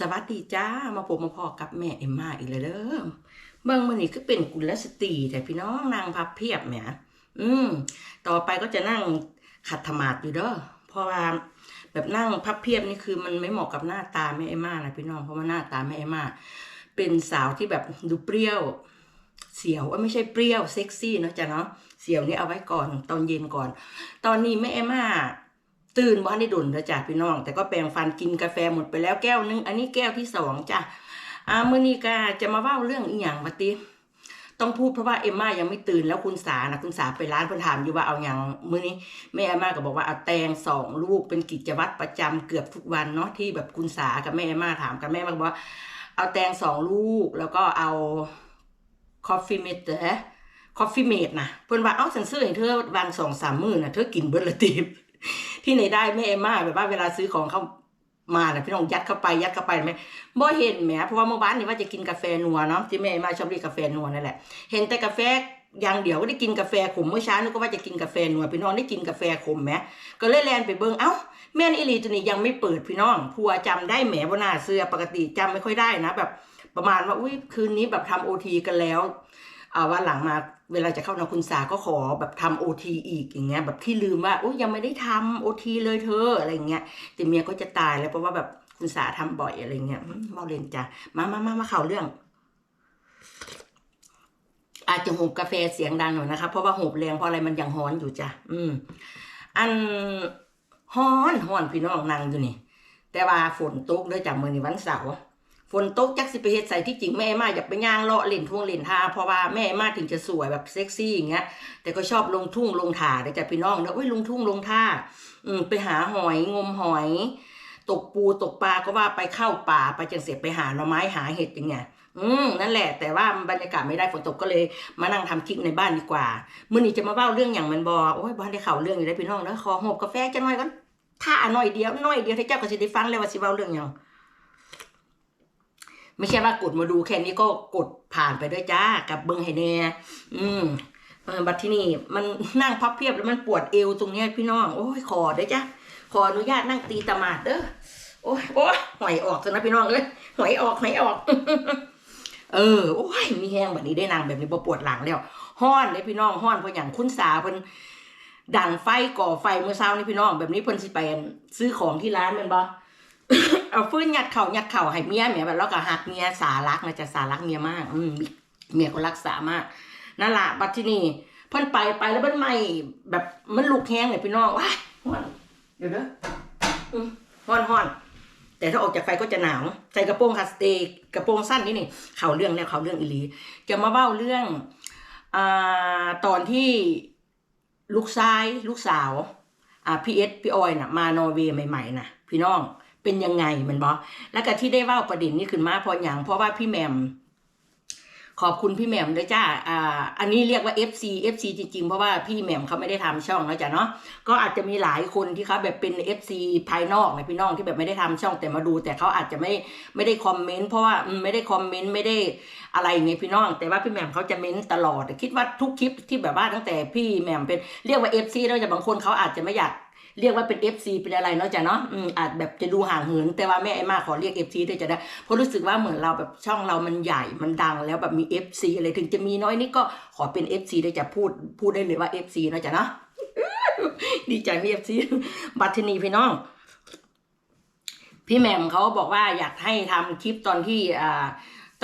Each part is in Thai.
สวัสดีจ้ามาพบมาพอกับแม่เอ็มมาอีกแล้วเด้อเบิ่งมื้อนี้ก็เป็นกุลสตรีแต่พี่น้องนางพับเพียบแหมอืม ต่อไปก็จะนั่งขัดธมาดอยู่เด้อเพราะว่าแบบนั่งพับเพียบนี่คือมันไม่เหมาะกับหน้าตาแม่เอ็มมานะพี่น้องเพราะว่าหน้าตาแม่เอ็มมาเป็นสาวที่แบบดูเปรี้ยว เสียวไม่ใช่เปรี้ยวเซ็กซี่เนะจ๊ะเนาะเสียวนี่เอาไว้ก่อนตอนเย็นก่อน ตอนนี้แม่เอ็มมา ตื่นว่าได้ดุนแล้วจ้ะพี่น้อง แต่ก็แปรงฟันกินกาแฟหมดไปแล้วแก้วนึง อันนี้แก้วที่สองจ้ะอ่ามื่อนี้ก็จะมาเล่าเรื่องอีหยังวะติต้องพูดเพราะว่าเอมม่ายังไม่ตื่นแล้วคุณสานะคุณสาไปร้านเพิ่นถามอยู่ว่าเอาอย่างมื้อนี้แม่เอมม่าก็บอกว่าเอาแตงสองลูกเป็นกิจวัตรประจำเกือบทุกวันเนาะที่แบบคุณสากับแม่เอมม่าถามกับแม่มาบอกว่า เอาแตงสองลูกแล้วก็เอาคอฟฟี่เมดเด้คอฟฟี่เมดนะเพิ่นว่าเอาฉันซื้อให้เธอวางสองสามมื้อน่ะเธอกินเบิดละติบ ที่ไหนได้แม่เอมม่าแบบว่าเวลาซื้อของเขามาน่ะพี่น้องยัดเข้าไปยัดเข้าไปไหมบ่เห็นแหมเพราะว่าเมื่อวานนี่ว่าจะกินกาแฟนัวเนาะที่แม่เอม่าชอบเรียกกาแฟนัวนั่นแหละเห็นแต่กาแฟอย่างเดียวก็ได้กินกาแฟขมเมื่อเช้านึกว่าจะกินกาแฟนัวพี่น้องได้กินกาแฟขมไหมก็เลยแลนไปเบิ่งเอ้าแม่นอีหลีตัวนี้ยังไม่เปิดพี่น้องผัวจำได้แหมบ่าน่าเสื้อปกติจำไม่ค่อยได้นะแบบประมาณว่าอุ้ยคืนนี้แบบทำโอทีกันแล้วอ่าวันหลังมา เวลาจะเข้านอนคุณสาก็ขอแบบทำโอทีอีกอย่างเงี้ย แบบที่ลืมว่าอุ้ยยังไม่ได้ทำโอทีเลยเธออะไรเงี้ยแต่เมียก็จะตายแล้วเพราะว่าแบบคุณสาทำบ่อยอะไรเงี้ยอืมเมาเล่นจ้ะมามามามาเข่าเรื่อง อาจจะหูบกาแฟเสียงดังหน่อยนะคะเพราะว่าหูบแรงเพราะอะไรมันยังฮ้อนอยู่จ้ะอืม อันฮ้อนฮ้อนพี่น้องนั่งอยู่นี่ แต่ว่าฝนตกด้วยจากมือนี้วันเสาร์ ฝนตกจักสิไปเฮ็ดใส่ที่จริงแม่มาอยากไปย่างเลาะเล่นทุ่งเล่นท่าเพราะว่าแม่มาถึงจะสวยแบบเซ็กซี่อย่างเงี้ย แต่ก็ชอบลงทุ่งลงท่าเด้อจ้ะพี่น้องเด้ออุ้ยลงทุ่งลงท่าอืมไปหาหอยงมหอย ตกปูตกปลาก็ว่าไปเข้าป่าไปจังเสียไปหาหน่อไม้หาเห็ดอย่างเงี้ยอืมนั่นแหละแต่ว่าบรรยากาศไม่ได้ฝนตกก็เลยมานั่งทำคลิปในบ้านดีกว่ามื้อนี้จะมาเล่าเรื่องอย่างมันบอโอ้ยบ้านได้ข่าวเรื่องอยู่ได้อพี่น้องเด้อขอหอบกาแฟจังหน่อยก่อนท่าหน่อยเดียวหน่อยเดียวที่เจ้าก็สิได้ฟังแล้วว่าสิเว้าเรื่องหยัง ไม่ใช่ว่ากดมาดูแค่นี้ก็กดผ่านไปด้วยจ้ากับเบิ้งให้แน่อืมเออบัดที่นี่มันนั่งพับเพียบแล้วมันปวดเอวตรงเนี้ยพี่น้อง โอ้ยขอได้จ้ะขออนุญาตนั่งตีตะมาดเด้อโอ้ยโอ้ยหอยออกซะนะพี่น้องเอ้ยหอยออกหอยออก เออโอ้ยมีแห้งแบบนี้ได้นางแบบนี้ปวดหลังแล้วห้อนเลยพี่น้องห้อนเพราะอย่างคุณสาเพิ่นดังไฟก่อไฟเมื่อเช้านี่พี่น้อง แบบนี้เพิ่นสิไปซื้อของที่ร้านแม่นบ่ เอาฟืนหยัดเข่าหยัดเข่าให้เมียเมียแบบแล้วก็หักเมียสารักนะจะสารักเมียมาก อืมเมียก็รักษามากนั่นล่ะบัดที่นี่เพิ่นไปไปแล้วมันไม่แบบมันลุกแห้งเลยพี่น้องว้ายฮ้อนเดี๋ยวเด้ออืมฮ้อนฮ้อนแต่ถ้าออกจากไฟก็จะหนาวใส่กระโปรงคาสเตย์กระโปรงสั้นนี่นี่เข่าเรื่องแล้วเข่าเรื่องอีหลีจะมาเบ้าเรื่องอ่าตอนที่ลูกชายลูกสาวอ่าพี่เอสพี่ออยน่ะ มานอร์เวย์ใหม่ๆนะพี่น้อง เป็นยังไงมันบอแล้วก็ที่ได้ว่าประเด็นนี้ขึ้นมาเพราะอย่างเพราะว่าพี่แหมมขอบคุณพี่แหม่มด้วยจ้า อ่า อันนี้เรียกว่า FC FC จริงๆ เพราะว่าพี่แหม่มเขาไม่ได้ทำช่องแล้วจ้ะเนาะ ก็อาจจะมีหลายคนที่เขาแบบเป็น FC ภายนอกนะพี่น้องที่แบบไม่ได้ทำช่องแต่มาดู แต่เขาอาจจะไม่ไม่ได้คอมเมนต์เพราะว่าไม่ได้คอมเมนต์ไม่ได้อะไรอย่างเงี้ยพี่น้อง แต่ว่าพี่แหม่มเขาจะเม้นตลอด คิดว่าทุกคลิปที่แบบว่าตั้งแต่พี่แหม่มเป็นเรียกว่า FC แล้วจะบางคนเขาอาจจะไม่อยาก เรียกว่าเป็น FC เป็นอะไรเนาะจ้ะเนาะอืมอาจแบบจะดูห่างเหิน แต่ว่าแม่ไอ้มาขอเรียก FC ด้วยจะได้เพราะรู้สึกว่าเหมือนเราแบบช่องเรามันใหญ่มันดังแล้วแบบมี FC อะไรถึงจะมีน้อยนิดก็ขอเป็น FC ได้จะพูดพูดได้เลยว่า FC เนาะจ้ะเนาะดีใจมี FC บัตรนีพี่น้องพี่แหม่มเขาบอกว่าอยากให้ทำคลิปตอนที่อ่า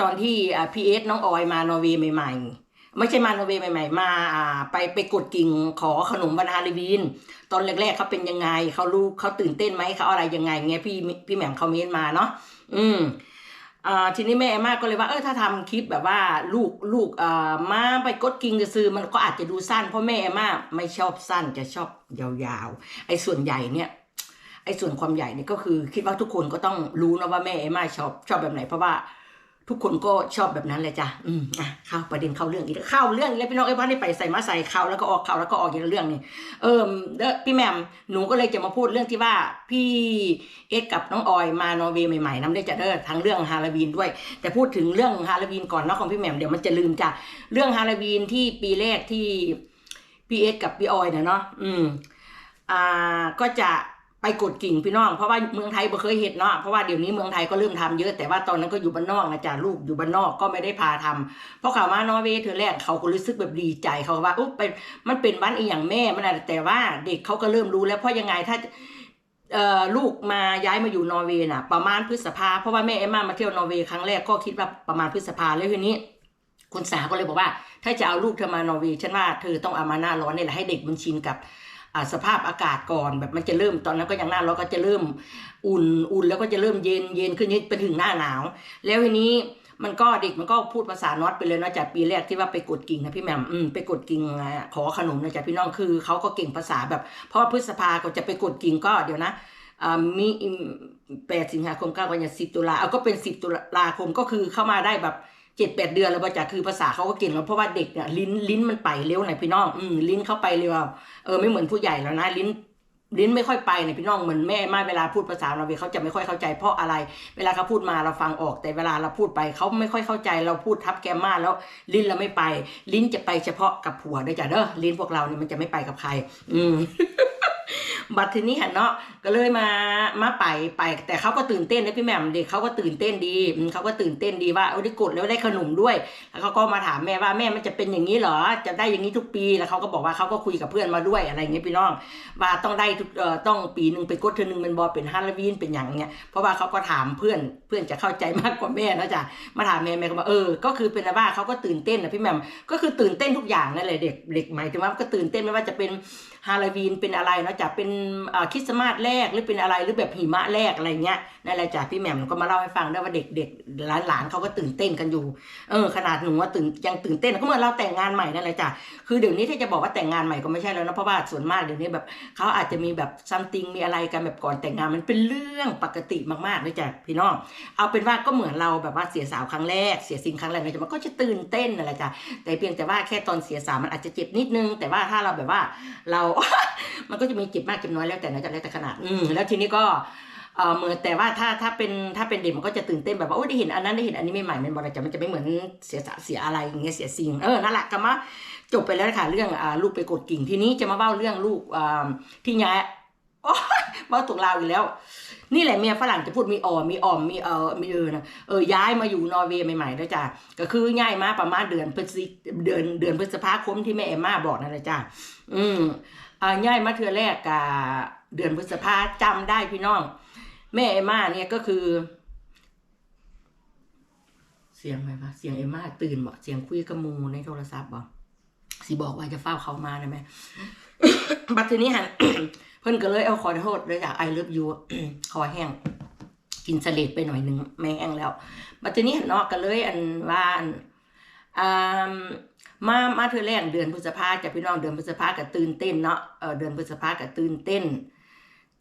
ตอนที่อ่าพีเอสน้องออยมานอร์เวย์ใหม่ ๆ ไม่ใช่มานอร์เวย์ใหม่ ๆ มาอ่าไปไปกดกิ่งขอขนมวันฮาโลวีนตอนแรกๆเขาเป็นยังไงเขารู้เขาตื่นเต้นไหมเขาอะไรยังไงเงี้ยพี่พี่แหม่มเขาเม้นมาเนาะอืมอ่าทีนี้แม่เอมมาก็เลยว่าเออถ้าทำคลิปแบบว่าลูกลูกอ่ามาไปกดกิ่งจะซื้อมันก็อาจจะดูสั้นเพราะแม่เอมมาไม่ชอบสั้นจะชอบยาวๆไอ้ส่วนใหญ่เนี่ยไอ้ส่วนความใหญ่เนี่ยก็คือคิดว่าทุกคนก็ต้องรู้นะว่าแม่เอมมาชอบชอบแบบไหนเพราะว่า ทุกคนก็ชอบแบบนั้นเลยจ้ะ อืมอะเข้าประเด็นเข้าเรื่องอีกเข้าเรื่องอีกแล้วพี่น้องไอ้บ้านนี่ไปใส่มาใส่เข้าแล้วก็ออกเข้าแล้วก็ออกอย่างละเรื่องนี่เออเด้อพี่แมมหนูก็เลยจะมาพูดเรื่องที่ว่าพี่เอ็ดกับน้องออยมานอร์เวย์ใหม่ๆน้ำได้จะเด้อทั้งเรื่องฮาโลวีนด้วย แต่พูดถึงเรื่องฮาโลวีนก่อนเนาะของพี่แมมเดี๋ยวมันจะลืมจ้ะเรื่องฮาโลวีนที่ปีแรกที่พี่เอ็ดกับพี่ออยเนี่ยเนาะอืมอ่าก็จะ ไปกดกิ่งพี่น้องเพราะว่าเมืองไทยบ่เคยเห็นเนาะเพราะว่าเดี๋ยวนี้เมืองไทยก็เริ่มทำเยอะแต่ว่าตอนนั้นก็อยู่บ้านนอกนะจ๊ะลูกอยู่บ้านนอกก็ไม่ได้พาทำเพราะเขาวมานอร์เวย์เธอแรกเขาก็รู้สึกแบบดีใจเขาว่าอุ๊บเป็นมันเป็นวันอีหยังแม่มันอะไรแต่ว่าเด็กเขาก็เริ่มรู้แล้วเพราะยังไงถ้าลูกมาย้ายมาอยู่นอร์เวย์น่ะ ประมาณพฤษภาเพราะว่าแม่เอ็มมามาเที่ยวนอร์เวย์ครั้งแรกก็คิดว่าประมาณพฤษภาแล้วทีนี้คุณสาก็เลยบอกว่า ถ้าจะเอาลูกเธอมานอร์เวย์ฉันว่าเธอต้องเอามาหน้าร้อนนี่แหละให้เด็กมันชินกับ สภาพอากาศก่อนแบบมันจะเริ่มตอนนั้นก็ยังหน้าร้อนก็จะเริ่มอุ่นอุ่นแล้วก็จะเริ่มเย็นเย็นขึ้นไปถึงหน้าหนาว แล้วทีนี้มันก็เด็กมันก็พูดภาษาน็อตไปเลยนะจากปีแรกที่ว่าไปกดกิ่งนะพี่แหม่มอืมไปกดกิ่งอะขอขนมนะจ๊ะพี่น้องคือเขาก็เก่งภาษาแบบ เพราะว่าพฤษภาก็จะไปกดกิ่งก็เดี๋ยวนะมีแปดสิงหาคมเก้ากันยาสิบตุลาเอาก็เป็นสิบตุลาคมก็คือเข้ามาได้แบบ เจ็ดแปดเดือนแล้วบ่จ้ะคือภาษาเขาก็เก่งแล้วเพราะว่าเด็กเนี่ยลิ้นลิ้นมันไปเร็วหน่อยพี่น้องอืมลิ้นเข้าไปเร็วเออไม่เหมือนผู้ใหญ่แล้วนะลิ้นลิ้นไม่ค่อยไปเนี่ยพี่น้องเหมือนแม่มาเวลาพูดภาษาเราเวเขาจะไม่ค่อยเข้าใจ เพราะอะไร เวลาเขาพูดมาเราฟังออก แต่เวลาเราพูดไปเขาไม่ค่อยเข้าใจเราพูดทับแกมมาแล้ว ลิ้นเราไม่ไป ลิ้นจะไปเฉพาะกับผัวด้วยจ้ะเด้อลิ้นพวกเราเนี่ยมันจะไม่ไปกับใคร อืม บัดทีนี้หันเนาะก็เลยมามาไปไป แต่เขาก็ตื่นเต้นนะพี่แหม่มเด็กเขาก็ตื่นเต้นดีเขาก็ตื่นเต้นดีว่าเออได้กดแล้วได้ขนมด้วย แล้วเขาก็มาถามแม่ว่าแม่มันจะเป็นอย่างนี้เหรอจะได้อย่างนี้ทุกปีแล้วเขาก็บอกว่าเขาก็คุยกับเพื่อนมาด้วยอะไรเงี้ยพี่น้องว่าต้องได้ทุกเอ่อต้องปีหนึ่งไปกดเธอหนึ่งเป็นบอเป็นฮาโลวีนเป็นอย่างเงี้ยเพราะว่าเขาก็ถามเพื่อนเพื่อนจะเข้าใจมากกว่าแม่นะจ๊ะมาถามแม่แม่ก็บอกเออก็คือเป็นอะไรว่าเขาก็ตื่นเต้นนะพี่แหม่มก็คือตื่นเต้นทุกอย่างนั่นแหละเด็กเด็กหมายถึงว่าก็ตื่นเต้นไม่ว่าจะเป็นฮาโลวีนเป็นอะไรนะจะเป็นคริสต์มาสแรกหรือเป็นอะไรหรือแบบหิมะแรกอะไรเงี้ยนั่นแหละจ้ะพี่แหม่มก็มาเล่าให้ฟังได้ว่าเด็กเด็กหลานๆเขาก็ตื่นเต้นกันอยู่เออขนาดหนูว่าตื่นยังตื่นเต้นก็เหมือนเราแต่งงานใหม่นั่นแหละจ้ะคือเดี๋ยวนี้ถ้าจะบอกว่าแต่งงานใหม่ก็ไม่ใช่แล้วนะเพราะว่าส่วนมากเดี๋ยวนี้แบบเขาอาจจะมีแบบซัมติงมีอะไรกันแบบก่อนแต่งงานมันเป็นเรื่องปกติมากๆเลยจ้ะพี่น้องเอาเป็นว่าก็เหมือนเราแบบว่าเสียสาวครั้งแรกเสียสิ่งครั้งแรกเนี่ยมันก็จะตื่นเต้นนั่นแหละจ้ะแต่เพียงแต่ว่าแค่ตอนเสียสาวมันอาจจะเจ็บนิดนึง แต่ว่าถ้าเราแบบว่าเรา มันก็จะมีเจ็บมากเจ็บน้อยแล้วแต่นะจะแล้วแต่ขนาดอืมแล้วทีนี้ก็เออเหมือนแต่ว่าถ้าถ้าเป็นถ้าเป็นเด็กมันก็จะตื่นเต้นแบบว่าโอ้ยได้เห็นอันนั้นได้เห็นอันนี้ใหม่ๆมันบอกอะไรจะมันจะไม่เหมือนเสียสเสียอะไรอย่างเงี้ยเสียสิ่งเออนั่นแหละก็มาจบไปแล้วค่ะเรื่องอ่าลูกไปกดกิ่งทีนี้จะมาเล่าเรื่องลูกอ่าที่ย้ายโอ๊ยเล่าตกลาวอีกแล้ว นี่แหละเมียฝรั่งจะพูดมีออมมีออมมีเออมีเออนะเออย้ายมาอยู่นอร์เวย์ใหม่ๆแล้วจ้ะก็คือย้ายมาประมาณเดือนพฤศจิเดือนเดือนพฤษภาคมที่แม่เอมมาบอกนั่นแหละจ้ะอืม อ่าย้ายมาเทือแรกกะเดือนพฤษภาจำได้พี่น้อง แม่เอมมาเนี่ยก็คือ เสียงอะไรวะเสียงเอมมาตื่นบ่เสียงคุยกับหมูในโทรศัพท์บ่สิบอกว่าจะเฝ้าเขามาได้ไหมบัดทีนี้หันเพิ่นก็เลยเอาขอโทษเลยจากไอเลิฟยูคอแห้งกินเสลดไปหน่อยนึงแม่งแล้วบัดทีนี้หันนอกกันเลยอันว่าอันอ่า มามาเธอแรกเดือนพฤษภาจะพี่น้องเดือนพฤษภาก็ตื่นเต้นเนาะเออเดือนพฤษภาก็ตื่นเต้น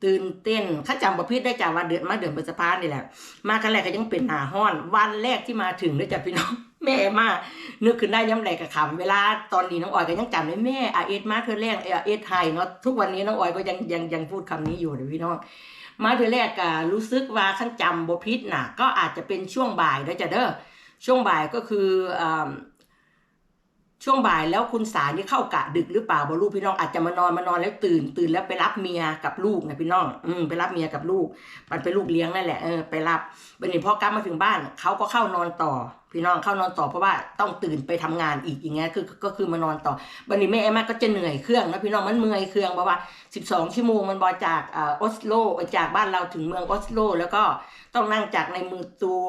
ตื่นเต้นข้าจำประพิษได้จากว่าเดือนมาเดือนพฤษภานี่แหละ มากันแรกก็ยังเป็นหนาห้อน วันแรกที่มาถึงได้จากพี่น้องแม่มานึกขึ้นได้ย้ำแรกกับคำเวลาตอนนี้น้องออยก็ยังจำได้แม่อาเอสมาเธอแรกเออเอสไทยเนาะทุกวันนี้น้องออยก็ยังยังยังพูดคำนี้อยู่เดี๋ยวพี่น้องมาเธอแรกก็รู้สึกว่าขั้นจำบพิษน่ะ ก็อาจจะเป็นช่วงบ่ายเด้จ้ะเด้อช่วงบ่ายก็คืออ ช่วงบ่ายแล้วคุณสานี่เข้ากะดึกหรือเปล่าบ่รู้พี่น้องอาจจะมานอนมานอนแล้วตื่น ตื่นแล้วไปรับเมียกับลูกนะพี่น้อง อืมไปรับเมียกับลูก มันเป็นลูกเลี้ยงนั่นแหละเออไปรับวันนี้พอกลับมาถึงบ้านเขาก็เข้านอนต่อ พี่น้องเข้านอนต่อเพราะว่าต้องตื่นไปทำงานอีกอย่างเงี้ยคือก็คือมานอนต่อวันนี้แม่แอมมาก็จะเหนื่อยเครื่องนะพี่น้องมันเมื่อยเครื่องเพราะว่า 12 ชั่วโมงมันบอจากออสโลจากบ้านเราถึงเมืองออสโล แล้วก็ต้องนั่งจากในเมืองตัว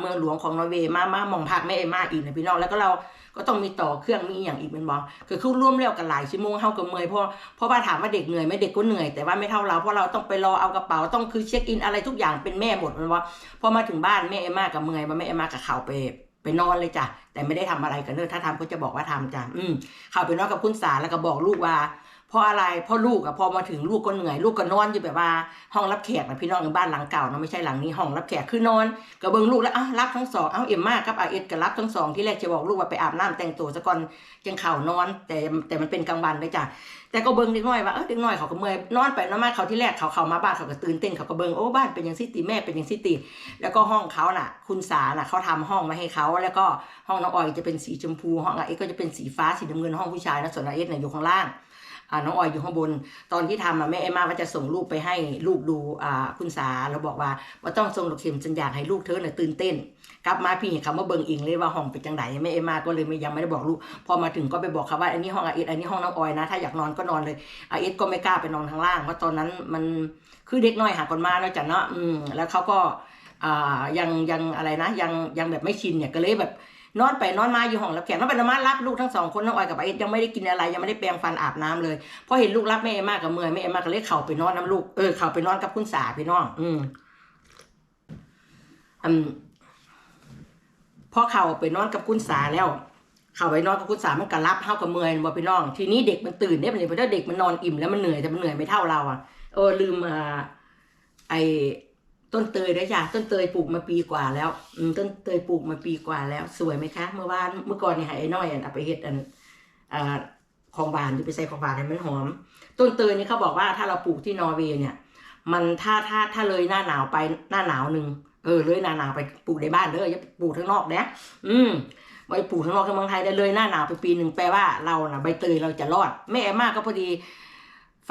เมืองหลวงของนอร์เวย์มามามองพักแม่เอมาอีกนะพี่น้องแล้วก็เราก็ต้องมีต่อเครื่องมีอย่างอีกเป็นบอคือคือร่วมเร็วกันหลายชั่วโมงเท่ากับเมื่อยเพราะเพราะว่าถามว่าเด็กเหนื่อยไหมเด็กก็เหนื่อยแต่ว่าไม่เท่าเราเพราะเราต้องไปรอเอากระเป๋าต้องคือเช็คอินอะไรทุกอย่างเป็นแม่หมดมันว่าพอมาถึงบ้านแม่เอมากับเมื่อยมาแม่เอมากับเขาไปไปนอนเลยจ้ะแต่ไม่ได้ทำอะไรกันเนอะถ้าทำก็จะบอกว่าทำจ้ะอืมเขาไปนอนกับคุณสาแล้วก็บอกลูกว่า เพราะอะไรเพราะลูกอะพอมาถึงลูกก็เหนื่อยลูกก็นอนอยู่แบบว่าห้องรับแขกนะพี่น้องในบ้านหลังเก่าเนาะไม่ใช่หลังนี้ห้องรับแขกคือนอนก็เบิ่งลูกแล้วอะรับทั้งสองเอ้าเอ็มมากับอาเอ็ดก็รับทั้งสองที่แรกจะบอกลูกว่าไปอาบน้ำแต่งตัวซะก่อนจังเข่านอน แต่แต่มันเป็นกลางวันเลยจ้ะแต่ก็เบิ่งเด็กน้อยว่าเออเด็กน้อยเขาก็เมื่อยนอนไปนอนมาเขาที่แรกเขาเข้ามาบ้านเขาก็ตื่นเต้นเขาก็เบิ่งโอ้บ้านเป็นย่างซิตีแม่เป็นย่างซิตีแล้วก็ห้องเขาน่ะ คุณสาน่ะเขาทำห้องมาให้เขาแล้วก็ห้องน้องออยจะเป็นสีชมพูห้องอาเอ็ดก็จะเป็นสีฟ้าสีน้ำเงินห้องผู้ชายนะส่วนอาเอ็ดเนี่ยอยู่ข้างล่าง น้องออยอยู่ข้างบน ตอนที่ทำอะแม่เอมมาว่าจะส่งรูปไปให้ลูกดูอ่าคุณสาเราบอกว่าว่าต้องส่งดอกเข็มฉันอยากให้ลูกเธอน่ะตื่นเต้น กลับมาพี่เห็นคำว่าเบิงอิงเลยว่าห้องเป็นจังไดแม่เอมมาก็เลยไม่ยังไม่ได้บอกลูก พอมาถึงก็ไปบอกเขาว่าอันนี้ห้องอาเอสอันนี้ห้องน้องออยนะ ถ้าอยากนอนก็นอนเลยอาเอสก็ไม่กล้าไปนอนข้างล่างเพราะตอนนั้นมันคือเด็กน้อยหากันมาแล้วจ้ะเนาะอืมแล้วเขาก็อ่ายังยังอะไรนะยังยังแบบไม่ชินเนี่ยก็เลยแบบ นอนไปนอนมาอยู่ห้องรับแขกนอนไปนอนมารับลูกทั้งสองคนน้องออยกับไอเอ็ดยังไม่ได้กินอะไรยังไม่ได้แปรงฟันอาบน้ำเลยพอเห็นลูกรับแม่เอมมากับเมื่อยแม่เอมมาก็เลยเข่าไปนอนน้ำลูกเออเข่าไปนอนกับคุณสาพี่น้อง อืมอืมพอเข่าไปนอนกับคุณสาแล้วเข่าไปนอนกับคุณสามันก็รับเท่ากับเมื่อยบ่พี่น้อง ทีนี้เด็กมันตื่นเนี่ยมันเลยเพราะเด็กมันนอนอิ่มแล้วมันเหนื่อยแต่มันเหนื่อยไม่เท่าเราอะเออลืมอ่าไอ ต้นเตยด้จ้ะต้นเตยปลูกมาปีกว่าแล้ว อืมต้นเตยปลูกมาปีกว่าแล้ว สวยไหมคะ เมื่อวานเมื่อก่อนเนี่ให้ไอ้น้อยอันเอาไปเฮ็ดอันอ่าของบานที่ไปใส่ของบานให้มันหอม ต้นเตยนี่เขาบอกว่าถ้าเราปลูกที่นอร์เวย์เนี่ย มันถ้าถ้าถ้าเลยหน้าหนาวไปหน้าหนาวหนึ่งเออเลยหน้าหนาวไปปลูกในบ้านเด้ออย่าปลูกข้างนอกนะอืมไปปลูกข้างนอกในเมืองไทยได้เลยหน้าหนาวไปปีหนึ่งแปลว่าเราน่ะใบเตยเราจะรอดแม่แอมมาก็พอดี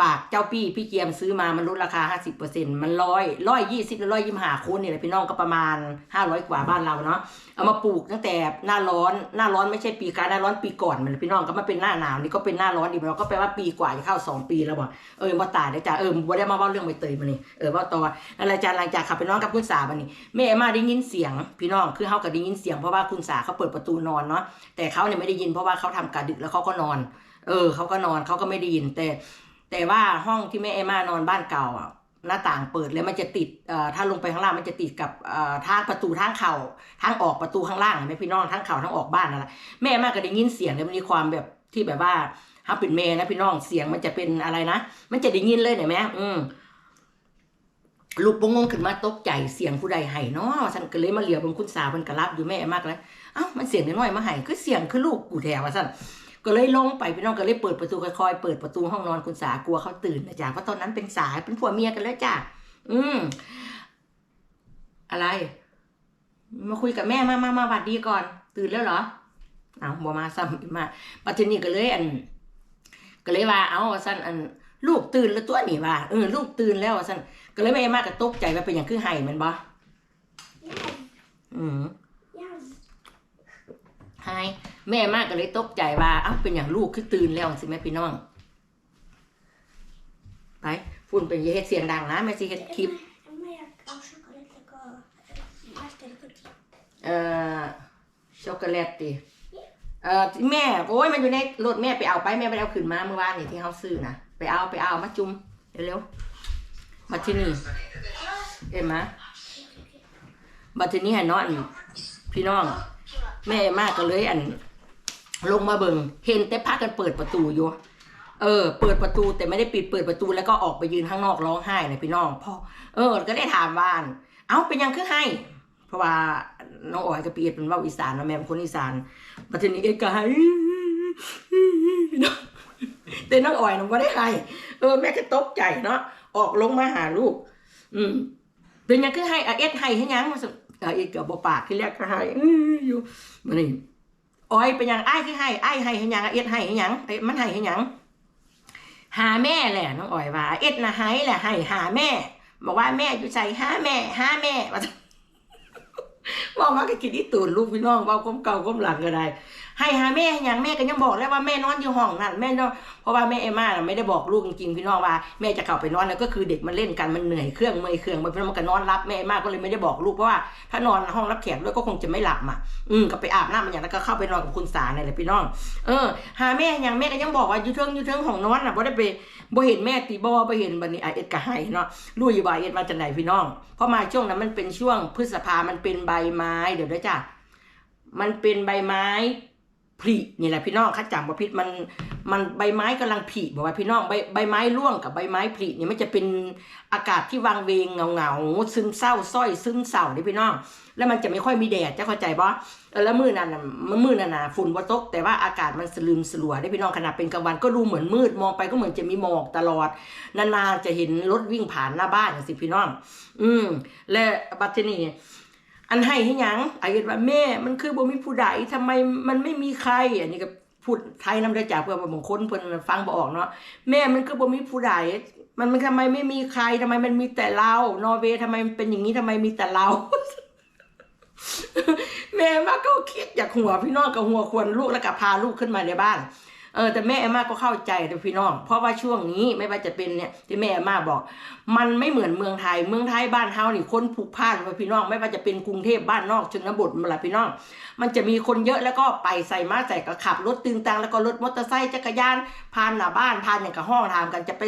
ฝากเจ้าปี้พี่เกียมซื้อมามันลดราคา 50%มันร้อยร้อยยี่สิบร้อยยี่ห้าคูณเนี่แหละพี่น้องก็ประมาณ 500 กว่าบ้านเราเนาะเอามาปลูกตั้งแต่หน้าร้อนหน้าร้อนไม่ใช่ปีกลารหน้าร้อนปีก่อนมันพี่น้องก็มาเป็นหน้าหนาวนี่ก็เป็นหน้าร้อนอีกเราก็แปลว่าปีกว่าจะเข้า 2 ปีแล้วบ่เออมาตายเดี๋ยวจ้าเออบ่ได้มาเว่าเรื่องใบเตยมานี่เออว่าต่อนั่นแหละจ้าหลังจากขับไปน้อนกับคุณสาบันนี่แม่มาได้ยินเสียงพี่น้องคือเขาก็ได้ยินเสียงเพราะว่าคุณสาเขาเปิดประตูนอนเนาะแต่เขาเนี่ยไม่ได้ยินเพราะว่าเขาทำกะดึกแล้วเขาก็นอน เออเขาก็นอนเขาก็ไม่ได้ยินแต่ แต่ว่าห้องที่แม่เอมานอนบ้านเก่าอะหน้าต่างเปิดแล้วมันจะติดอ่อถ้าลงไปข้างล่างมันจะติดกับอ่อทางประตูทางเข่าทางออกประตูข้างล่างนไหมพี่น้องทางเข่าทางออกบ้านนั่นแหละแม่เอมาก็ได้ยินเสียงแล้วมันมีความแบบที่แบบว่าถ้าเป็นแม่นะพี่น้องเสียงมันจะเป็นอะไรนะมันจะได้ยินเลยเห็นไหมอืมลูกปงงขึ้นมาตกใจเสียงผู้ใดไห้เนาะฉันก็เลยมาเหลียวบนคุณสาวมันกระลับอยู่แม่เอมากแล้วเอ้ามันเสียงน้อยๆมาไห้คือเสียงคือลูกกูแถวว่าสัน ก็เลยลงไปพี่น้องก็เลยเปิดประตูค่อยๆเปิดประตูห้องนอนคุณสากลัวเขาตื่นนะจ๊ะเพราะตอนนั้นเป็นสายเป็นผัวเมียกันแล้วจ้ะอืม อะไร มาคุยกับแม่มามามาหวัดดีก่อน ตื่นแล้วเหรอเอาบอมาซ้ำมาปัจจุบันก็เลยอัน ก็เลยว่า เอาสั้นอัน ลูกตื่นแล้วตัวนี่ว่าเออลูกตื่นแล้วสั้นก็เลยไม่มากระตกใจว่าเป็นอย่างคือไห้มันบ่อืม ja. ไฮแม่มากก็เลยตกใจว่าอ้าวเป็นอย่างลูกคือตื่นแล้วสิแม่พี่น้อง ไปฝุ่นเป็นยเฮ็ดเสียงดังนะแม่สิเฮ็ดคลิปเอ่อช็อกโกแลตดิเอ่อแม่โอ้ยมันอยู่ในรถแม่ไปเอาไปแม่ไปเอาขึ้นมาเมื่อวานนี่ที่เขาซื้อนะไปเอาไปเอามาจุ่มเร็วๆมาที่นี่เอ็มมาบัดทีนี้ให้นอนพี่น้อง แม่มากก็เลยอัน ลงมาเบิงเห็นแต่พักกันเปิดประตูอยู่เออเปิดประตูแต่ไม่ได้ปิดเปิดประตูแล้วก็ออกไปยืนข้างนอกร้องไห้เลยพี่น้องพ่อเออ ก็ได้ถามว่านเอ้าเป็นยังคือให้ เพราะว่าน้องอ๋อยกับปีเอ็ดเป็นว่าอีสานเนาะแม่เป็นคนอีสานมาทีนี้เอ็ดก็ให้แต่น้องอ๋อยน้องไม่ได้ให้เออแม่ก็ตกใจเนาะออกลงมาหาลูก อืมเป็นยังคือให้อเอ็ดให้ให้ยังมาสิอะ เอ็ดกับบปากที่แรกก็ให้อือยู่มันี่อ้อยเป็นยังไอ้ายให้ไอ้ายให้ให้ยังเอ็ดให้ให้ยังเอ้มันให้ให้ยังหาแม่แหละน้องอ้อยว่า เอ็ดนะให้แหละให้หาแม่ บอกว่าแม่อยู่ใจหาแม่หาแม่ว่าบอกมาก็คิดอีตูนลูกพี่น้องเว่าก้มเก่าก้มหลังก็ได้ ให้หาแม่ให้ยังแม่ก็ยังบอกแล้วว่าแม่นอนอยู่ห้องนั่นแม่นอนเพราะว่าแม่เอม่าน่ะไม่ได้บอกลูกจริงๆพี่น้องว่าแม่จะเข้าไปนอนแล้วก็คือเด็กมันเล่นกันมันเหนื่อยเครื่องเมื่อยเครื่องมันมันก็นอนรับแม่เอม่าก็เลยไม่ได้บอกลูกเพราะว่าถ้านอนห้องรับแขกด้วยก็คงจะไม่หลับอะอืมก็ไปอาบน้ำมันอย่างนั้นก็เข้าไปนอนกับคุณสาเนี่ยแหละพี่น้องเออหาแม่ให้ยังแม่ก็ยังบอกว่าอยู่เทิงอยู่เทิงของนอนน่ะบ่ได้ไปบ่เห็นแม่ตีบ่บ่เห็นบัดนี้ไอเอ็ดก็ให้เนาะรู้อยู่บ่าเอ็ดมาจากไหนพี่น้องเพราะมาช่วงนั้นมันเป็นช่วงพฤษภามันเป็นใบไม้เดี๋ยวด้อจ้ะมันเป็นใบไม้ ผลินี่แหละพี่น้องข้าจำว่าพิษมันมันใบไม้กำลังผลิบอกว่าพี่น้องใบใบไม้ร่วงกับใบไม้ผลิเนี่ยมันจะเป็นอากาศที่วางเวงเงาเงาซึมเศร้าส้อยซึมเศร้านี่พี่น้อง แล้วมันจะไม่ค่อยมีแดดจะเข้าใจปะเออแล้วมือนั่นน่ะมือนั่นนะฝุ่นว่ตกแต่ว่าอากาศมันสลืมสลัวได้พี่น้องขนาดเป็นกลางวันก็ดูเหมือนมืดมองไปก็เหมือนจะมีหมอกตลอด นานๆจะเห็นรถวิ่งผ่านหน้าบ้านอย่างสิพี่น้อง อืมและบัตรนี่ อันให้ให้ยังไอ้เอ็ว่าแม่มันคือบ่มีผู้ใดทำไมมันไม่มีใคร อันนี้ก็พูดไทยนำได้จากเพื่อนบางคนเพิ่อนฟังบ่ออกเนาะแม่มันก็บ่มีผู้ใดมันมันทำไมไม่มีใครทำไมมันมีแต่เรานอร์เวย์ทำไมมันเป็นอย่างนี้ทำไมมีแต่เราแม่มาก็คิดอยากหัวพี่น้องกับหัวควรลูกแล้วก็พาลูกขึ้นมาในบ้าน เออแต่แม่เอมมาก็เข้าใจแต่พี่น้อง เพราะว่าช่วงนี้ไม่ว่าจะเป็นเนี่ยที่แม่เอมมาบอก มันไม่เหมือนเมืองไทย เมืองไทยบ้านเฮานี่คนผูกพันไปพี่น้อง ไม่ว่าจะเป็นกรุงเทพบ้านนอกชนบทมาละพี่น้อง มันจะมีคนเยอะแล้วก็ไปใส่มาใส่กระขับรถตึงตังแล้วก็รถมอเตอร์ไซค์จักรยานผ่านหน้าบ้านผ่านอย่างกับห้องทามกันจะไป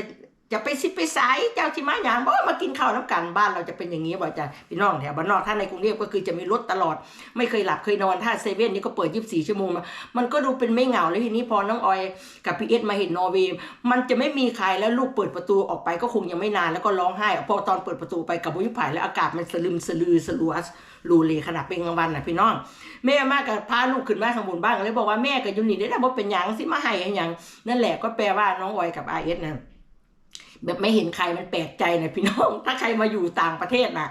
จะไปซิไปสายเจ้าที่มาอย่างบอกมากินข้าวน้ำกันบ้านเราจะเป็นอย่างนี้บ่จะพี่น้องแถวบ้านนอกถ้าในกรุงเทพก็คือจะมีรถตลอด ไม่เคยหลับเคยนอนถ้าเซเว่นนี่ก็เปิด 24 ชั่วโมงมันก็ดูเป็นไม่เหงาแล้วทีนี้พอน้องออยกับพี่เอสมาเห็นนอร์เวย์มันจะไม่มีใครแล้วลูกเปิดประตูออกไปก็คงยังไม่นานแล้วก็ร้องไห้พอตอนเปิดประตูไปกับบุญผายแล้วอากาศมันสลึมสลือสลัวรูเลขนาดเป็นกลางวันน่ะพี่น้อง แม่มากกับพาลูกขึ้นมาข้างบนบ้างเลยบอกว่าแม่กับยูนี่ได้แล้วว่าเป็นหยังสิมาให้ให้หยังนั่นแหละก็แปลว่าน้องออยกับไอเอสนะ แบบไม่เห็นใครมันแปลกใจนะพี่น้อง ถ้าใครมาอยู่ต่างประเทศนะ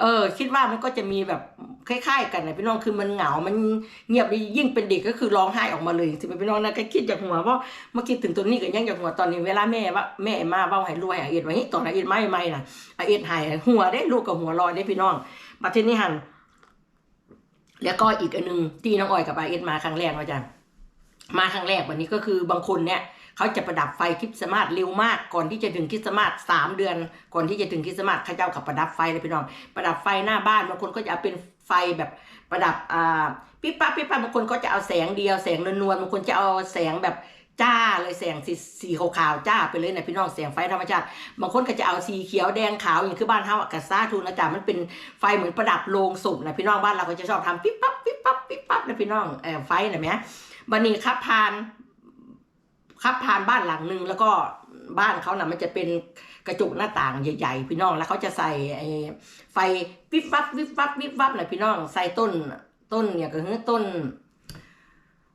เออ คิดว่ามันก็จะมีแบบคล้ายๆ กันนะพี่น้องคือมันเหงา มันเงียบยิ่งเป็นเด็กก็คือร้องไห้ออกมาเลยสิพี่น้องนะก็คิดจากหัวเพราะเมื่อกี้ถึงตัวนี้ก็ยังจากหัวตอนนี้เวลาแม่ว่าแม่มาเว้าให้รวยไอเอ็ดว่าเฮ้ยตอนไอเอ็ดไม่ไม่น่ะไอเอ็ดหายหัวได้ลูกกับหัวลอยได้พี่น้องประเทศนี้หันแล้วก็อีกอันหนึงที่น้องออยกับไอเอ็ดมาครั้งแรกว่าจ้ะมาครั้งแรกวันนี้ก็คือบางคนเนี่ย เขาจะประดับไฟคริสต์มาสเร็วมากก่อนที่จะถึงคริสต์มาสสามเดือน ก่อนที่จะถึงคริสต์มาสเขาเจ้ากับประดับไฟเลยพี่น้อง ประดับไฟหน้าบ้านบางคนก็จะเอาเป็นไฟแบบประดับอ่าปิ๊บปั๊บปิ๊บปั๊บบางคนก็จะเอาแสงเดียวแสงนวลๆบางคนจะเอาแสงแบบจ้าเลยแสงสีสีขาวๆจ้าไปเลยนะพี่น้องแสงไฟธรรมชาติบางคนก็จะเอาสีเขียวแดงขาวอย่างคือบ้านเฮาอะกะซ่าทูนะจ๊ะมันเป็นไฟเหมือนประดับโลงศพนะพี่น้องบ้านเราก็จะชอบทำปิ๊บปั๊บปิ๊บปั๊บปิ๊บปั๊บนะพี่น้องเออไฟนะแม่บันนี้ครับพาน ขับผ่านบ้านหลังหนึ่งแล้วก็บ้านเขาน่ะมันจะเป็นกระจกหน้าต่างใหญ่ๆพี่น้องแล้วเขาจะใส่ไอไฟวิบวับวิบวับวิบวับนะพี่น้องใส่ต้นต้นเนี่ยก็คือต้น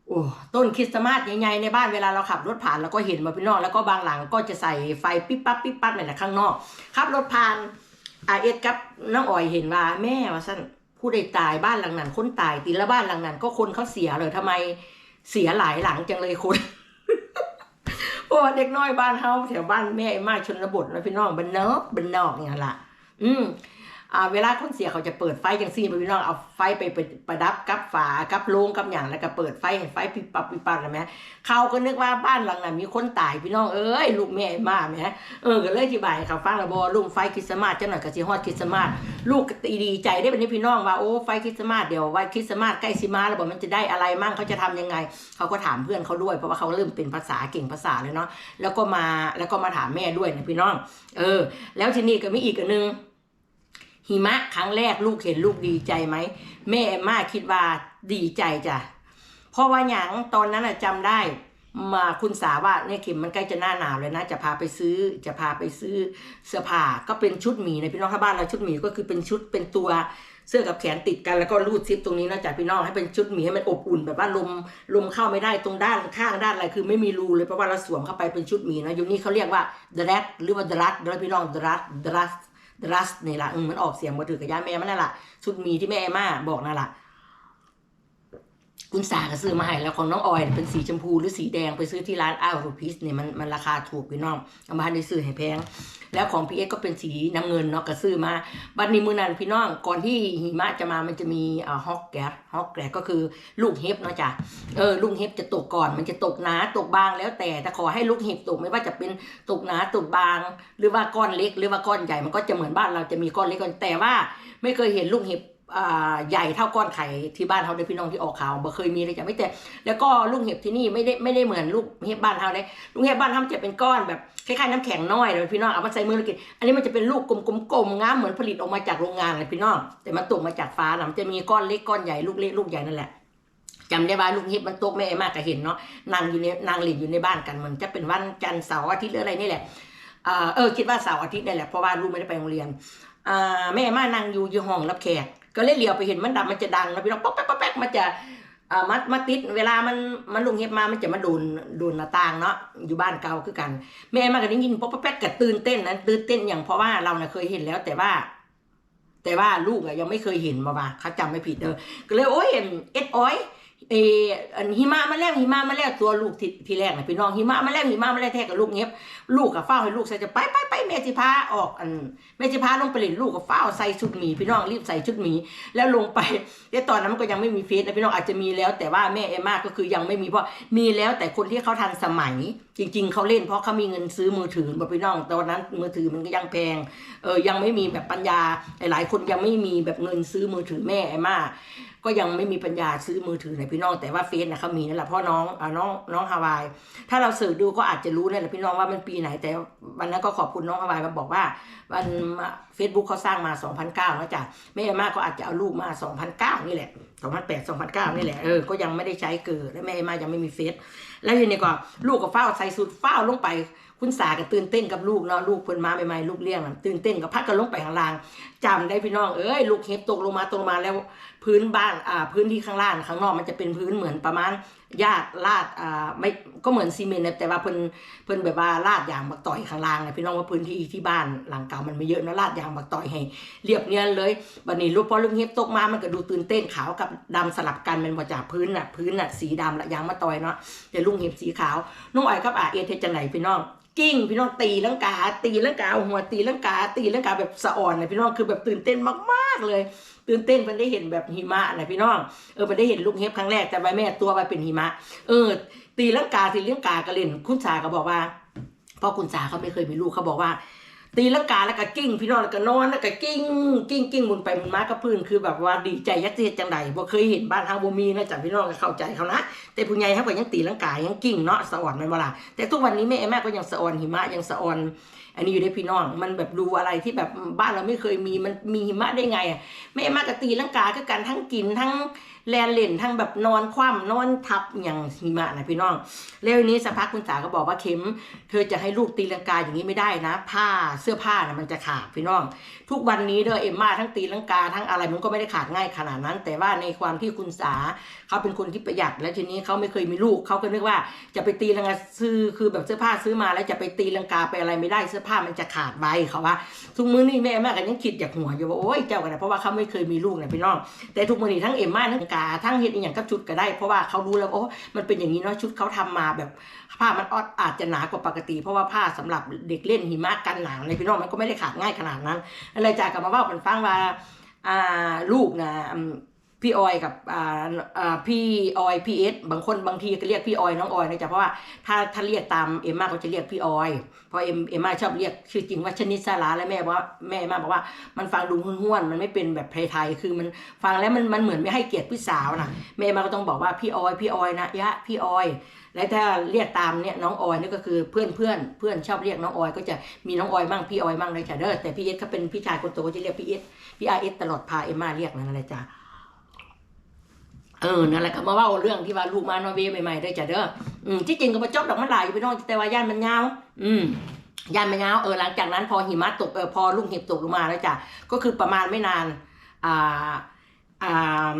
โอ้ต้นคริสต์มาสใหญ่ๆในบ้านเวลาเราขับรถผ่านเราก็เห็นมาพี่น้องแล้วก็บางหลังก็จะใส่ไฟปิ๊บปั๊บปิ๊บปั๊บเนี่ยแหละข้างนอกขับรถผ่านอาเอ็ดกับน้องอ๋อยเห็นว่าแม่ว่าสั้นผู้ใดตายบ้านหลังนั้นคนตายตีละบ้านหลังนั้นก็คนเขาเสียเลยทำไมเสียหลายหลังจังเลยคน เพราะว่าเด็กน้อยบ้านเฮาแถวบ้านแม่ไอ้มาชนบทนะพี่น้องบ้านนอกบ้านนอกเนี่ยล่ะ อืม เวลาคนเสียเขาจะเปิดไฟจังซี่พี่น้องเอาไฟไปประดับกับฝากับโลงกับอย่างแล้วก็เปิดไฟให้ไฟปิบปับปิบปับนะแม่เขาก็นึกว่าบ้านหลังนั้นมีคนตายพี่น้องเอ้ยลูกแม่มาแม่เออก็เลยอธิบายเขาฟังและบ่ลุงไฟคริสต์มาสจังหน่อยก็สิฮอดคริสต์มาสลูกดีใจได้เป็นนี้พี่น้องว่าโอ้ไฟคริสต์มาสเดี๋ยววันคริสต์มาสใกล้สิมาแล้วบอกมันจะได้อะไรมั่งเขาจะทำยังไงเขาก็ถามเพื่อนเขาด้วย เพราะว่าเขาเริ่มเป็นภาษาเก่งภาษาเลยเนาะแล้วก็มาแล้วก็มาถามแม่ด้วยนะพี่น้อง เออ แล้วทีนี้ก็มีอีกอันนึง หิมะครั้งแรกลูกเห็นลูกดีใจไหมแม่แอมมาคิดว่าดีใจจ้ะเพราะว่าอย่างตอนนั้นอะจำได้มาคุณสาว่าเนี่ยเข็มมันใกล้จะหน้าหนาวเลยนะ จะพาไปซื้อจะพาไปซื้อเสื้อผ้าก็เป็นชุดหมีนะพี่น้องถ้าบ้านเราชุดหมีก็คือเป็นชุดเป็นตัวเสื้อกับแขนติดกันแล้วก็รูดซิปตรงนี้นะจ๊ะพี่น้องให้เป็นชุดหมีให้มันอบอุ่นแบบว่าลมลมเข้าไม่ได้ตรงด้านข้างด้านอะไรคือไม่มีรูเลยเพราะว่าเราสวมเข้าไปเป็นชุดหมีนะยุคนี้เขาเรียกว่า dress หรือว่า dress เด้อพี่น้อง dress dress dress นี่ละอืมมันออกเสียงมาถือกับย่าแม่มันนั่นแหละชุดมีที่แม่มาบอกนั่นแหละ คุณสาก็ซื้อมาให้แล้วของน้องออยเป็นสีชมพูหรือสีแดงไปซื้อที่ร้านอ้าวรูพิสเนี่ยมันมันราคาถูกพี่น้องเอามาให้ได้ซื้อให้แพง แล้วของพีเอสก็เป็นสีน้ำเงินเนาะก็ซื้อมาบัดนี้มือนันพี่น้องก่อนที่หิมะจะมามันจะมีอ่าฮอกแกสฮอกแกสก็คือลูกเห็บเนาะจ้ะเออลูกเห็บจะตกก่อนมันจะตกหนาตกบางแล้วแต่แต่ขอให้ลูกเห็บตกไม่ว่าจะเป็นตกหนาตกบาง หรือว่าก้อนเล็กหรือว่าก้อนใหญ่มันก็จะเหมือนบ้านเราจะมีก้อนเล็กก้อนแต่ว่า ไม่เคยเห็นลูกเห็บ ใหญ่เท่าก้อนไข่ที่บ้านเขาเลยพี่น้องที่ออกข่าวบ่เคยมีเลยจ้ะไม่แต่แล้วก็ลูกเห็บที่นี่ไม่ได้ไม่ได้เหมือนลูกเห็บบ้านเขาเลยลูกเห็บบ้านเขาจะเป็นก้อนแบบคล้ายๆน้ำแข็งน้อยเลยพี่น้องเอามาใส่มือแล้วกินอันนี้มันจะเป็นลูกกลมๆงามเหมือนผลิตออกมาจากโรงงานเลยพี่น้องแต่มันตกมาจากฟ้านะมันจะมีก้อนเล็กก้อนใหญ่ลูกเล็กลูกใหญ่นั่นแหละจำได้ว่าลูกเห็บมันตกแม่มากก็เห็นเนาะนั่งอยู่ในนั่งเล่นอยู่ในบ้านกันมันจะเป็นวันจันทร์เสาร์อาทิตย์หรืออะไรนี่แหละเออคิดว่าเสาร์อาทิตย์นี่แหละเพราะว่าลูกไม่ได้ไปโรงเรียนแม่มานั่งอยู่ยู่ห้องรับแขก ก็เลยเหลียวไปเห็นมันดับมันจะดังนะพี่น้องป๊อกแป๊กป๊อกแป๊กมันจะอ่ามามาติดเวลามันมันลุงเห็บมามันจะมาโดนโดนหน้าต่างเนาะอยู่บ้านเก่าคือกัน แม่มาก็ได้ยินป๊อกแป๊กแป๊กก็ตื่นเต้นนะตื่นเต้นอย่างเพราะว่าเราเนี่ยเคยเห็นแล้วแต่ว่า แต่ว่าลูกอะยังไม่เคยเห็นมาว่าเขาจำไม่ผิดเด้อก็เลยโอ้ยเอ็ดอ้อย เอออันหิมะมาแล้วหิมะมาแล้วตัวลูกที่ที่แรกนะพี่น้องหิมะมาแล้วหิมะมาแล้วแท้กับลูกเงียบลูกกับเฝ้าให้ลูกใส่จะไปไปไปแม่จิพาออกอันแม่จิพาลงไปเล่นลูกกับเฝ้าใส่ชุดหมีพี่น้องรีบใส่ชุดหมีแล้วลงไปแต่ตอนนั้นมันก็ยังไม่มีเฟซนะพี่น้องอาจจะมีแล้ว แต่ว่าแม่เอมาก็คือยังไม่มีเพราะมีแล้วแต่คนที่เขาทันสมัย จริง ๆเขาเล่นเพราะเขามีเงินซื้อมือถือบอกพี่น้องตอนนั้นมือถือมันก็ยังแพงเออยังไม่มีแบบปัญญาหลายๆคนยังไม่มีแบบเงินซื้อมือถือแม่เอมมา ก็ยังไม่มีปัญญาซื้อมือถือในพี่น้องแต่ว่าเฟซนะเขามีนั่นแหละเพราะน้องอ่าน้องน้องฮาวาย ถ้าเราเสิร์ชดูก็อาจจะรู้นั่นแหละพี่น้องว่ามันปีไหน แต่วันนั้นก็ขอบคุณน้องฮาวายมาบอกว่าวันเฟซบุ๊กเขาสร้างมา 2009แล้วจ้ะแม่มากก็อาจจะเอารูปมา 2009 นี่แหละ 2008 2009 นี่แหละเออก็ยังไม่ได้ใช้เกิดและแม่มายังไม่มีเฟซแล้วทีนี้ก็ลูกก็เฝ้าใส่สุดเฝ้าลงไปคุณสาก็ตื่นเต้นกับลูกเนาะลูกเพิ่นมาใหม่ๆลูกเลี้ยงน่ะตื่นเต้นกับพักกันลงไปข้างล่างจำได้พี่น้องเอ้ยลูกเห็บตกลงมาตกลงมาแล้วพื้นบ้านอ่าพื้นที่ข้างล่างข้างนอกมันจะเป็นพื้นเหมือนประมาณหญ้าลาดอ่าไม่ก็เหมือนซีเมนต์นะแต่ว่าเพิ่นเพิ่นแบบว่าลาดยางบักต่อยข้างล่างนะพี่น้องว่าพื้นที่ที่บ้านหลังเก่ามันไม่เยอะเนะลาดยางบักต่อยให้เรียบเนียนเลยบัดนี้ลูกพอลูกเห็บตกมามันก็ดูตื่นเต้นขาวกับดำสลับกันมันบ่จากพื้นน่ะพื้นน่ะสีดำละยางมะตอยเนาะแต่ลุงเห็บสีขาวน้องอ้อยกับอาเอเทจังไหนพี่น้องกิ้งพี่น้องตีลังกา ตีลังกาเอาหัวตีลังกา ตีลังกาแบบสะอ่อนเลยพี่น้องคือแบบตื่นเต้นมากๆเลย ตื่นเต้นเพิ่นได้เห็นแบบหิมะนะพี่น้องเออเพิ่นได้เห็นลูกเห็บครั้งแรกแต่ใบแม่ตัวไปเป็นหิมะ เออ ตีลังกาตีลังกาก็เล่นคุณสาก็บอกว่าพราะคุณสาเขาไม่เคยมีลูกเขาบอกว่าตีลังกาแล้วก็กิ้ง พี่น้องแล้วก็นอนแล้วก็กิ้งกิ้งกิ้งมุนไปมุนมากับพื้นคือแบบว่าดีใจยักษ์เฮ็ดจังใดบ่เคยเห็นบ้านเฮาบ่มีนะจ๊ะพี่น้องก็เข้าใจเขานะแต่ผู้ใหญ่เขาก็ยังตีลังกายังกิ้งเนาะสะอ่อนแม่นบ่ล่ะแต่ทุกวันนี้แม่แม่ก็ยังสะอ่อนหิมะยังสะอ่อน อันนี้อยู่ได้พี่น้อง มันแบบดูอะไรที่แบบบ้านเราไม่เคยมีมันมีหิมะได้ไงอะแม่มากับตีลังกาก็กันทั้งกินทั้งแลนเล่นทั้งแบบนอนคว่ำนอนทับอย่างหิมะนะพี่น้องแล้วนี้สักพักคุณสาก็บอกว่าเข็ม เธอจะให้ลูกตีลังกาอย่างนี้ไม่ได้นะ ผ้าเสื้อผ้านะมันจะขาดพี่น้อง ทุกวันนี้เด้อเอ็มมาทั้งตีลังกาทั้งอะไรมันก็ไม่ได้ขาดง่ายขนาดนั้น แต่ว่าในความที่คุณสาเขาเป็นคนที่ประหยัดและทีนี้เขาไม่เคยมีลูกเขาก็นึกว่าจะไปตีลังกาซื้อคือแบบเสื้อผ้าซื้อมาแล้วจะไปตีลังกาไปอะไรไม่ได้เสื้อผ้ามันจะขาดใบเขาว่า ทุกมื้อนี่แม่แม่ก็ยังคิดอยากหัวอยู่ว่าโอ๊ยเจ้ากันนะเพราะว่าเขาไม่เคยมีลูกนะพี่น้อง แต่ทุกมื้อนี้ทั้งเอ็มมาทั้งกาทั้งเฮ็ดอหย่างกับชุดก็ได้เพราะว่าเขารู้แล้วโอ้มันเป็นอย่างนี้เนาะชุดเขาทำมาแบบผ้ามันออดอาจจะหนากว่าปกติ เพราะว่าผ้าสำหรับเด็กเล่นหิมะกันหนาวเลยพี่น้องมันก็ไม่ได้ขาดง่ายขนาดนั้นอะไรจากกับมาว่าเป็นฟังว่าอ่าลูกนะ พี่ออยกับอ่าอ่าพี่ออยพี่เอสบางคนบางทีก็เรียกพี่ออยน้องออยนะจ๊ะเพราะว่าถ้าถ้าเรียกตามเอ็มมาก็จะเรียกพี่ออยเพราะเอ็มเอ็มมาชอบเรียกชื่อจริงว่าชนิดสาราและแม่ว่าแม่เอ็มมาบอกว่ามันฟังดูห้วนๆมันไม่เป็นแบบไทยๆคือมันฟังแล้วมันมันเหมือนไม่ให้เกียรติพี่สาวนะแม่เอ็มมาก็ต้องบอกว่าพี่ออยพี่ออยนะยะพี่ออย และถ้าเรียกตามเนี่ยน้องออยนี่ก็คือเพื่อนเพื่อนเพื่อนชอบเรียกน้องออยก็จะมีน้องออยมั่งพี่ออยมั่งเลยจ้ะเด้อแต่พี่เอสเขาเป็นพี่ชายคนโตก็จะเรียกพี่เอสพี่อาเอสตลอดพาเอ็มมาเรียกนั่นแหละจ้ะ เออนั่นแหละก็มาว่าเรื่องที่ว่าลูกมานอร์เวย์ใหม่ๆได้จ้ะเด้ออืมที่จริงก็มาจบดอกมันหลายอยู่ไปน้องแต่ว่าย่านมันยาวอืมย่านมันยาวเออหลังจากนั้นพอหิมะตกเออพอลูกเห็บตกลงมาแล้วจ้ะก็คือประมาณไม่นานอ่า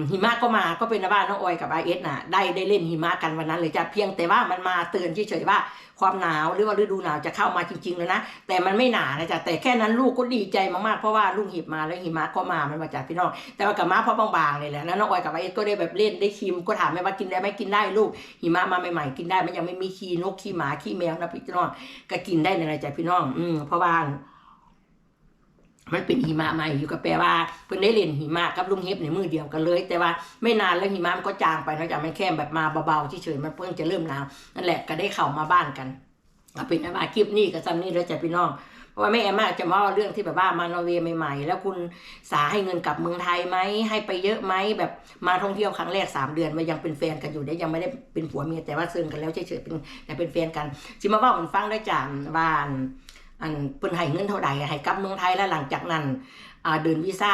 หิมะก็มาก็เป็นว่าน้องออยกับไอเอสน่ะได้ได้เล่นหิมะกันวันนั้นเลยจ้ะเพียงแต่ว่ามันมาเตือนเฉยๆว่าความหนาวหรือว่าฤดูหนาวจะเข้ามาจริง ๆ แล้วนะ แต่มันไม่หนานะจ๊ะแต่แค่นั้นลูกก็ดีใจมากๆเพราะว่าลูกหิบมาแล้วหิมะก็มามันมาจากพี่น้อง แต่ว่ากับมาเพราะบางๆเลยแหละนะน้องออยกับไอเอสก็ได้แบบเล่นได้ชิมก็ถามแม่ว่ากินได้ไหมกินได้ลูกหิมะมาใหม่ๆกินได้มันยังไม่มีขี้นกขี้หมาขี้แมวนะพี่น้องก็กินได้เลยนะจ๊ะพี่น้อง อืมเพราะว่า มันเป็นหิมะใหม่อยู่ก็แปลว่าเพิ่นได้เล่นหิมะกับลุงเฮฟในมือเดียวกันเลย แต่ว่าไม่นานแล้วหิมะมันก็จางไปนอกจากมันแค่แบบมาเบาๆเฉยๆมันเพิ่งจะเริ่มหนาวนั่นแหละก็ได้เข้ามาบ้านกันเอาเป็นว่าคลิปนี้กับซัมนี่แล้วจะพี่น้องเพราะว่าแม่แอมมาจะมาเรื่องที่แบบว่ามานอร์เวย์ใหม่ๆ แล้วคุณสาให้เงินกลับเมืองไทยไหมให้ไปเยอะไหมแบบมาท่องเที่ยวครั้งแรกสามเดือนมายังเป็นแฟนกันอยู่ได้ยังไม่ได้เป็นผัวเมียแต่ว่าเซิงกันแล้วเฉยๆเป็นแต่เป็นแฟนกันจิมาว่ามันฟังได้จากว่าน อันเพิ่นให้เงินเท่าใดให้กลับเมืองไทยแล้วหลังจากนั้นเดินวีซ่า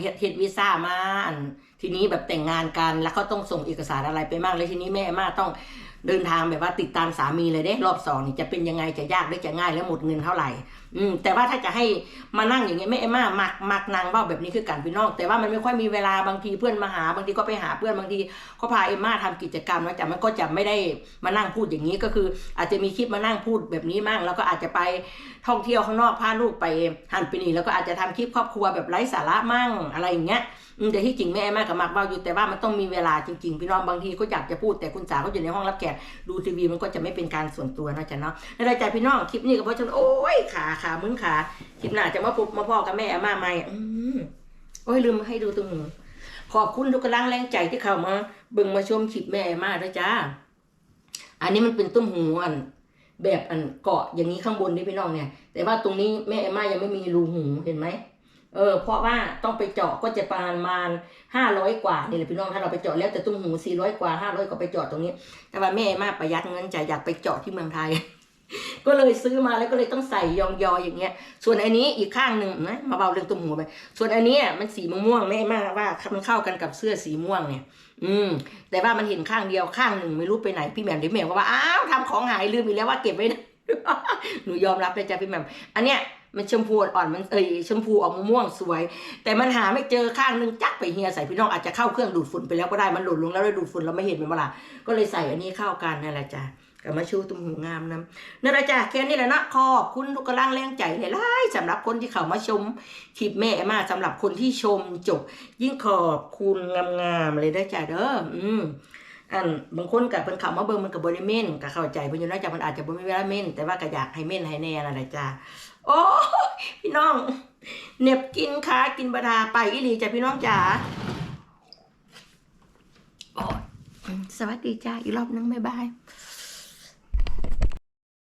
เฮ็ดเฮ็ดวีซ่ามาอันทีนี้แบบแต่งงานกัน แล้วเขาต้องส่งเอกสารอะไรไปมากเลยทีนี้แม่มาต้องเดินทางแบบว่าติดตามสามีเลยเด้รอบสองนี่จะเป็นยังไงจะยากหรือจะง่ายแล้วหมดเงินเท่าไหร่ อืมแต่ว่าถ้าจะให้มานั่งอย่างเงี้ยแม่เอ็มามักมักนางเบ้าแบบนี้คือกันพี่น้อง แต่ว่ามันไม่ค่อยมีเวลาบางทีเพื่อนมาหา บางทีก็ไปหาเพื่อนบางทีก็พาเอ็มมาทำกิจกรรมนะแต่มันก็จะไม่ได้มานั่งพูดอย่างนี้ก็คือ อาจจะมีคลิปมานั่งพูดแบบนี้มั่งแล้วก็อาจจะไปท่องเที่ยวข้างนอกพาลูกไปหันไปนี่แล้วก็อาจจะทำคลิปครอบครัวแบบไร้สาระมั่งอะไรอย่างเงี้ยแต่ที่จริงแม่เอ็มมากับมักเบ้าอยู่แต่ว่ามันต้องมีเวลาจริงๆพี่น้องบางทีก็อยากจะพูดแต่คุณสาก็อยู่ในห้องรับแขกดูทีวีมันก็จะไม่เป็นการส่วนตัวนะจ๊ะเนาะในรายใจพี่น้องคลิปนี้ก็เพราะฉันโอ้ยขาขามึนขาคลิปหน้าจะมาพบมาพ่อกับแม่มาใหม่โอ้ยลืมให้ดูตรงหูขอบคุณทุกกำลังแรงใจที่เข้ามาบิ่งมาชมคลิปแม่มาด้วยจ้า อันนี้มันเป็นตุ้มหูอันแบบอันเกาะอย่างนี้ข้างบนนี่พี่น้องเนี่ย แต่ว่าตรงนี้แม่เอมายังไม่มีรูหูเห็นไหมเออเพราะว่าต้องไปเจาะก็จะประมาณห้าร้อยกว่านี่แหละพี่น้องถ้าเราไปเจาะแล้วแต่ตุ้มหูสี่ร้อยกว่าห้าร้อยก็ไปเจาะตรงนี้ แต่ว่าแม่เอมาประหยัดเงินจ่ายอยากไปเจาะที่เมืองไทย ก็เลยซื้อมาแล้วก็เลยต้องใส่ยองยออย่างเงี้ย ส่วนอันนี้อีกข้างหนึ่งนะมาเบาเรื่องตุ้มหูไป ส่วนอันนี้มันสีม่วงแม่มากว่ามันเข้ากันกับเสื้อสีม่วงเนี่ย อืม แต่ว่ามันเห็นข้างเดียวข้างหนึ่งไม่รู้ไปไหนพี่แหม่มดิแหม่มว่าอ้าวทำของหายลืมอีกแล้วว่าเก็บไว้นะหนูยอมรับเลยจ้ะพี่แหม่มอันเนี้ยมันชมพูอ่อนมันเอ้ยชมพูออกม่วงสวย แต่มันหาไม่เจอข้างหนึงจักไปเฮียใส่พี่น้องอาจจะเข้าเครื่องดูดฝุ่นไปแล้วก็ได้มันหล่นลงแล้วเลยดูดฝุ่นเราไม่เห็นมันเวลาก็เลยใส่อันนี้เข้ากันนั่นแหละจ้ะ กับมาชูตุ้มหูงามน้ำนั่นแหละจ้ะแค่นี้แหละนะขอบคุณทุกกำลังแรงใจหลายๆสำหรับคนที่เข้ามาชมคลิปแม่มาสำหรับคนที่ชมจบ ยิ่งขอบคุณงามๆเลยได้จ้ะเด้ออืมอันบางคนกับเป็นข่าวมาเบิ่งมันกับบริเมนก็เข้าใจเพิ่นอยู่นาะจ้ะมันอาจจะบ่มีเวลาเมนแต่ว่าก็อยากให้เม่นให้แน่นั่นแหละจ้ะโอ้พี่น้องเหน็บกินขากินบดาไปอีหลีจ้ะพี่น้องจ๋าสวัสดีจ้าอีกรอบนึงบ๊ายบาย